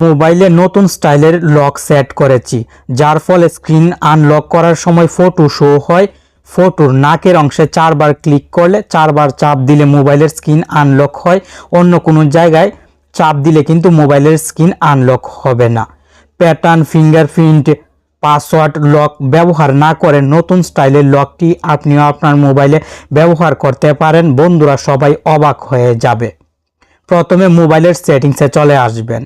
মোবাইলে নতুন স্টাইলের লক সেট করেছি, যার ফলে স্ক্রিন আনলক করার সময় ফটো শো হয়। ফটোর নাকের অংশে চারবার ক্লিক করলে চারবার চাপ দিলে মোবাইলের স্ক্রিন আনলক হয়। অন্য কোনো জায়গায় চাপ দিলে কিন্তু মোবাইলের স্ক্রিন আনলক হবে না। প্যাটার্ন, ফিঙ্গারপ্রিন্ট, পাসওয়ার্ড লক ব্যবহার না করে নতুন স্টাইলের লকটি আপনিও আপনার মোবাইলে ব্যবহার করতে পারেন। বন্ধুরা সবাই অবাক হয়ে যাবে। প্রথমে মোবাইলের সেটিংসে চলে আসবেন।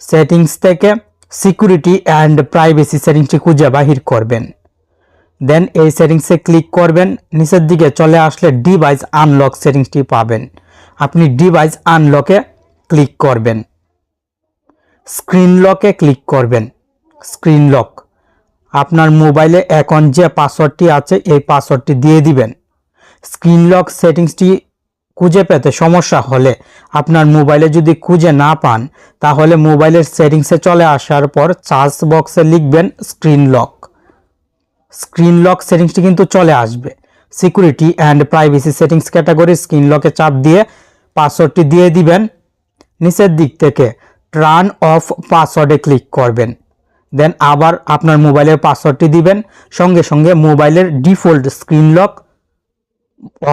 সেটিংস থেকে সিকিউরিটি অ্যান্ড প্রাইভেসি সেটিংসটি খুঁজে বাহির করবেন। দেন এই সেটিংসে ক্লিক করবেন। নিচের দিকে চলে আসলে ডিভাইস আনলক সেটিংসটি পাবেন। আপনি ডিভাইস আনলকে ক্লিক করবেন। স্ক্রিন লকে ক্লিক করবেন। Screen lock. আপনার মোবাইলে এখন যে পাসওয়ার্ডটি আছে, এই পাসওয়ার্ডটি দিয়ে দিবেন। স্ক্রিন লক সেটিংসটি খুঁজে পেতে সমস্যা হলে আপনার মোবাইলে যদি খুঁজে না পান, তাহলে মোবাইলের সেটিংসে চলে আসার পর চার্জ বক্সে লিখবেন স্ক্রিন লক। স্ক্রিন লক সেটিংসটি কিন্তু চলে আসবে। Security and privacy settings category screen লকে চাপ দিয়ে পাসওয়ার্ডটি দিয়ে দিবেন। নিচের দিক থেকে টার্ন অফ পাসওয়ার্ডে ক্লিক করবেন। দেন আবার আপনার মোবাইলের পাসওয়ার্ডটি দিবেন। সঙ্গে সঙ্গে মোবাইলের ডিফল্ট স্ক্রিন লক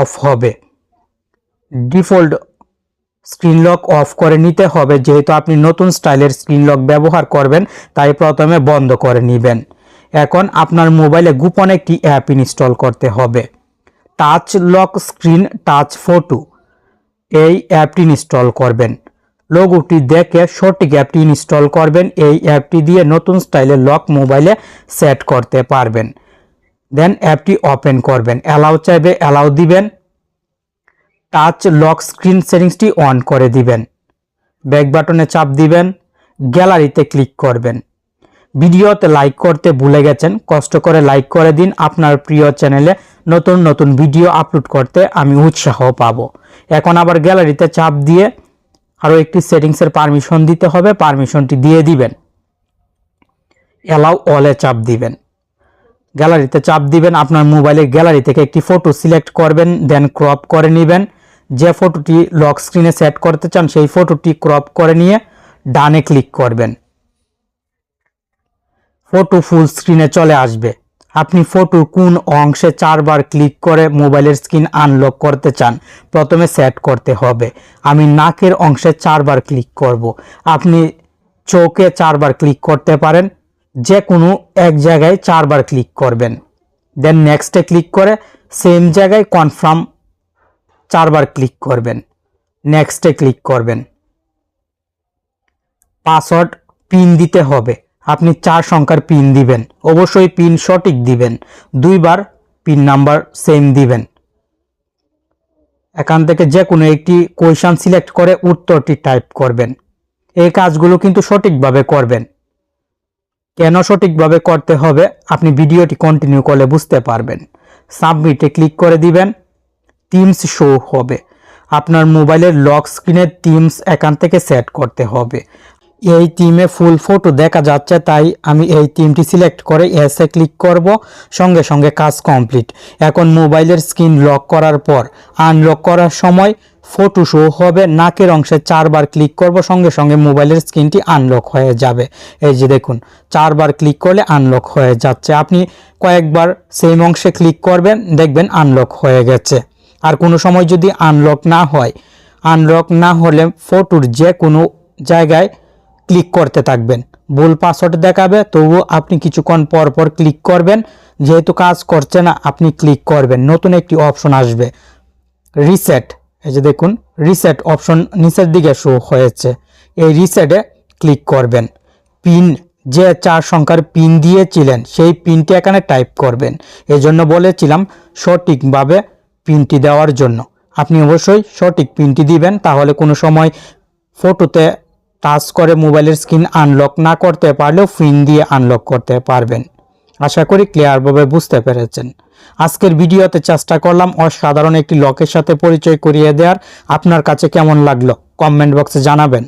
অফ হবে। ডিফল্ট স্ক্রিন লক অফ করে নিতে হবে। যেহেতু আপনি নতুন স্টাইলের স্ক্রিন লক ব্যবহার করবেন, তাই প্রথমে বন্ধ করে নেবেন। এখন আপনার মোবাইলে গোপন একটি অ্যাপ ইনস্টল করতে হবে। Touch lock screen, touch photo, এই অ্যাপটি ইনস্টল করবেন। লোগোটি দেখে সঠিক অ্যাপটি ইনস্টল করবেন। এই অ্যাপটি দিয়ে নতুন স্টাইলের লক মোবাইলে সেট করতে পারবেন। দেন অ্যাপটি ওপেন করবেন। অ্যালাউ চাইবে, অ্যালাউ দিবেন। টাচ লক স্ক্রিন সেটিংসটি অন করে দিবেন। ব্যাক বাটনে চাপ দিবেন, গ্যালারিতে ক্লিক করবেন। ভিডিওতে লাইক করতে ভুলে গেছেন, কষ্ট করে লাইক করে দিন। আপনার প্রিয় চ্যানেলে নতুন নতুন ভিডিও আপলোড করতে আমি উৎসাহ পাবো। এখন আবার গ্যালারিতে চাপ দিয়ে আরও একটি সেটিংসের পারমিশন দিতে হবে, পারমিশনটি দিয়ে দিবেন। অ্যালাউ অলে চাপ দিবেন। গ্যালারিতে চাপ দিবেন, আপনার মোবাইলের গ্যালারি থেকে একটি ফটো সিলেক্ট করবেন, দেন ক্রপ করে নেবেন। যে ফটোটি লক স্ক্রিনে সেট করতে চান, সেই ফটোটি ক্রপ করে নিয়ে ডানে ক্লিক করবেন। ফটো ফুল স্ক্রিনে চলে আসবে। আপনি ফটোর কোন অংশে চারবার ক্লিক করে মোবাইলের স্ক্রিন আনলক করতে চান, প্রথমে সেট করতে হবে। আমি নাকের অংশে চারবার ক্লিক করব। আপনি চোখে চারবার ক্লিক করতে পারেন যে কোনো এক জায়গায় চারবার ক্লিক করবেন। দেন নেক্সটে ক্লিক করে সেম জায়গায় কনফার্ম চারবার ক্লিক করবেন। নেক্সটে ক্লিক করবেন। পাসওয়ার্ড পিন দিতে হবে। আপনি চার সংখ্যার পিন দিবেন। অবশ্যই পিন সঠিক দিবেন। দুইবার পিন নাম্বার সেম দিবেন। এখান থেকে যে কোনো একটি কোয়েশন সিলেক্ট করে উত্তরটি টাইপ করবেন। এই কাজগুলো কিন্তু সঠিকভাবে করবেন। কেন সঠিকভাবে করতে হবে? আপনি ভিডিওটি কন্টিনিউ করলে বুঝতে পারবেন। সাবমিটে ক্লিক করে দিবেন। টিমস শো হবে। আপনার মোবাইলের লক স্ক্রিনের টিমস এখান থেকে সেট করতে হবে। এই টিমে ফুল ফটো দেখা যাচ্ছে, তাই আমি এই টিমটি সিলেক্ট করে এসে ক্লিক করব। সঙ্গে সঙ্গে কাজ কমপ্লিট এখন মোবাইলের স্ক্রিন লক করার পর আনলক করার সময় ফটো শো হবে। নাকের অংশে চারবার ক্লিক করব, সঙ্গে সঙ্গে মোবাইলের স্ক্রিনটি আনলক হয়ে যাবে। এই যে দেখুন, চারবার ক্লিক করলে আনলক হয়ে যাচ্ছে। আপনি কয়েকবার সেম অংশে ক্লিক করবেন, দেখবেন আনলক হয়ে গেছে। আর কোনো সময় যদি আনলক না হয় আনলক না হলে ফটোর যে কোনো জায়গায় ক্লিক করতে থাকবেন। ভুল পাসওয়ার্ড দেখাবে, তবুও আপনি কিছুক্ষণ পর পর ক্লিক করবেন। যেহেতু কাজ করছে না, আপনি ক্লিক করবেন। নতুন একটি অপশন আসবে। রিসেট এই যে দেখুন রিসেট অপশন নিচের দিকে শো হয়েছে। এই রিসেটে ক্লিক করবেন। পিন যে চার সংখ্যার পিন দিয়েছিলেন, সেই পিনটি এখানে টাইপ করবেন। এই জন্য বলেছিলাম সঠিকভাবে পিনটি দেওয়ার জন্য। আপনি অবশ্যই সঠিক পিনটি দিবেন, তাহলে কোনো সময় ফটোতে টাচ করে মোবাইলের স্ক্রিন আনলক না করতে পারলেও পিন দিয়ে আনলক করতে পারবেন। আশা করি ক্লিয়ারভাবে বুঝতে পেরেছেন। আজকের ভিডিওতে চেষ্টা করলাম অসাধারণ একটি লকের সাথে পরিচয় করিয়ে দেওয়ার। আপনার কাছে কেমন লাগল? কমেন্ট বক্সে জানাবেন।